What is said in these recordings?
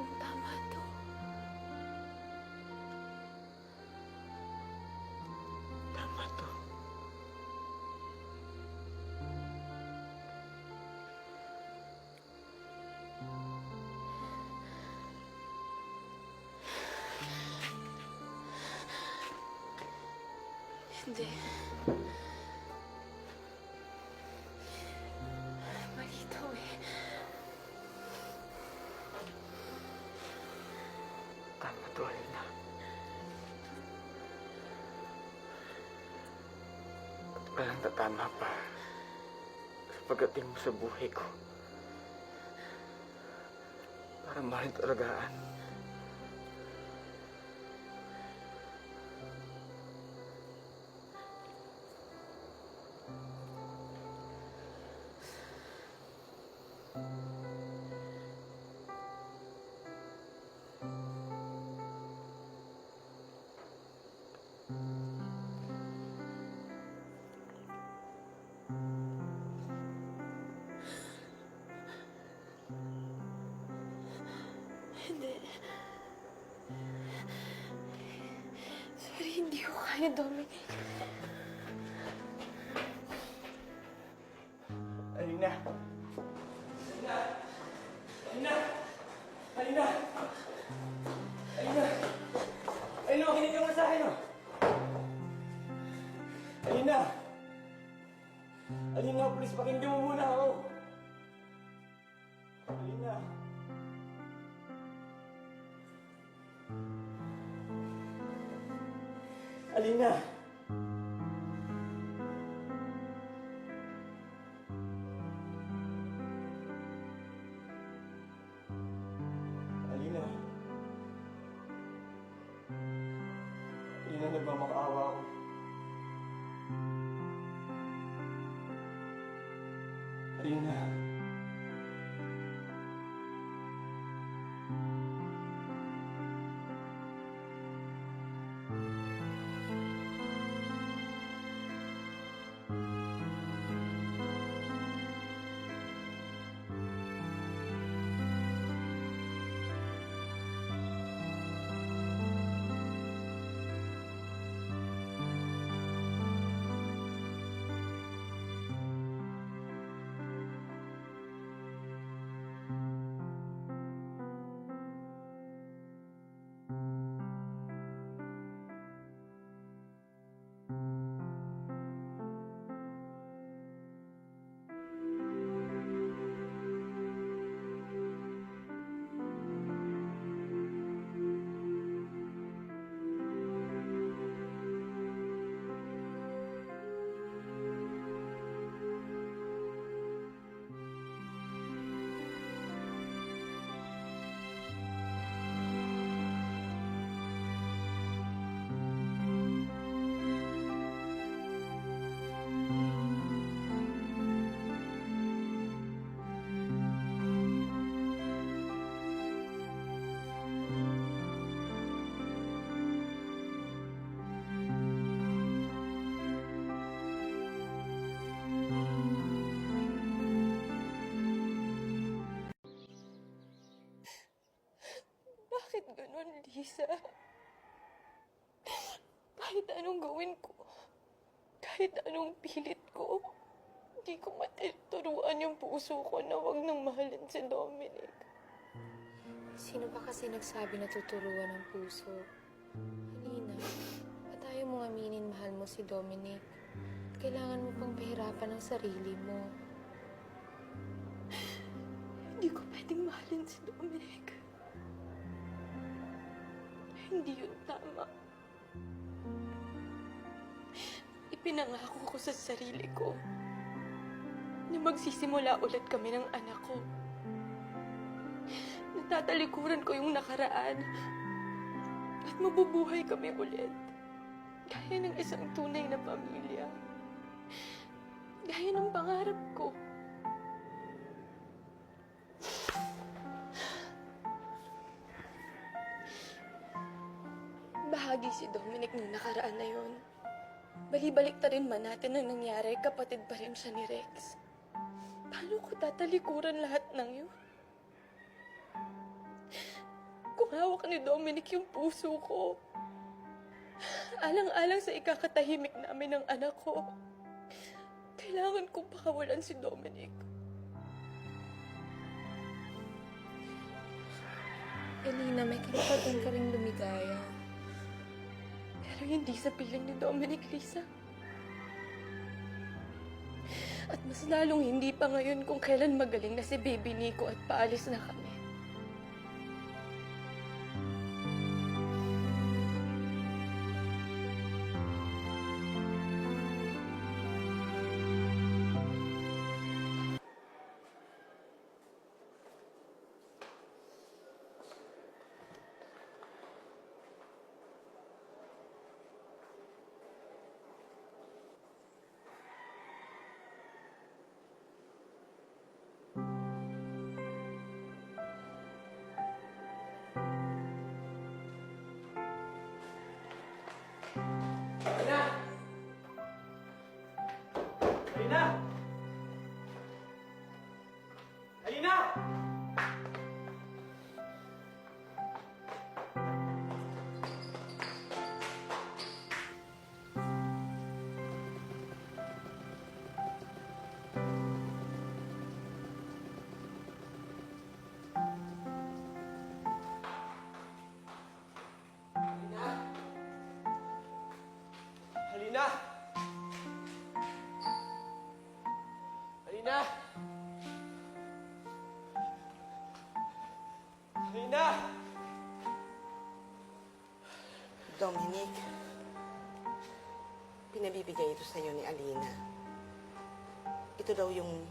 Tama to. Tama to. Hindi. Malito tatama pa sa pagdating mo sa buhay ko. Para mahalin at Hindi. Sorry, hindi ko kaya, Dominic. Alina! Alina! Alina! Alina! Alina! Alina, makinig ka nga sa akin, oh! Alina! Alina, please, pakinggan mo muna ako! Alina! Alina! Alina. Alina, nagmamakaawa ako. Alina. Bakit Lisa? Kahit anong gawin ko, kahit anong pilit ko, hindi ko matinuruan yung puso ko na wag nang mahalin si Dominic. Sino ba kasi nagsabi na tuturuan ng puso? Halina, ba't ayaw mong aminin mahal mo si Dominic? Kailangan mo pang pahirapan ang sarili mo. Hindi ko pwedeng mahalin si Dominic. Hindi yun tama. Ipinangako ko sa sarili ko na magsisimula ulit kami ng anak ko. Natatalikuran ko yung nakaraan at mabubuhay kami ulit. Gaya ng isang tunay na pamilya. Gaya ng pangarap ko. Bahagi si Dominic nung nakaraan na yon. Balibalik ta rin man natin ang nangyari, kapatid pa rin siya ni Rex. Paano ko tatalikuran lahat ng yun? hawak ni Dominic yung puso ko. Alang-alang sa ikakatahimik namin ng anak ko. Kailangan kong pakawalan si Dominic. Elina, may karapatan ka rin lumigaya. Pero hindi sa piling ni Dominic, Lisa. At mas lalong hindi pa ngayon kung kailan magaling na si Baby Nico at paalis na kami. Alina! Dominic, pinabibigay ito sa'yo ni Alina. Ito daw yung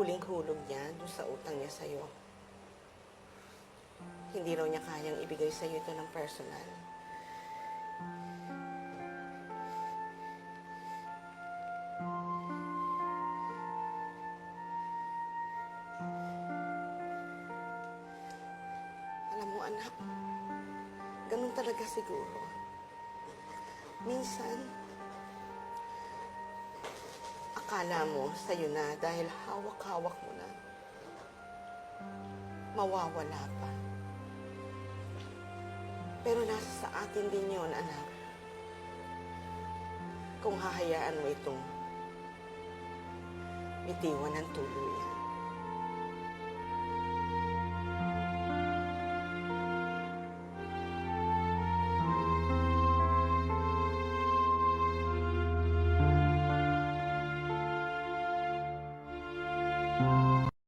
huling hulog niya dun sa utang niya sa'yo. Hindi raw niya kayang ibigay sa'yo ito ng personal. Alam mo, anak, ganun talaga siguro. Minsan, akala mo sa'yo na dahil hawak-hawak mo na, mawawala pa. Pero nasa sa atin din yun, anak. Kung hahayaan mo itong bitiwan ng tuluyan.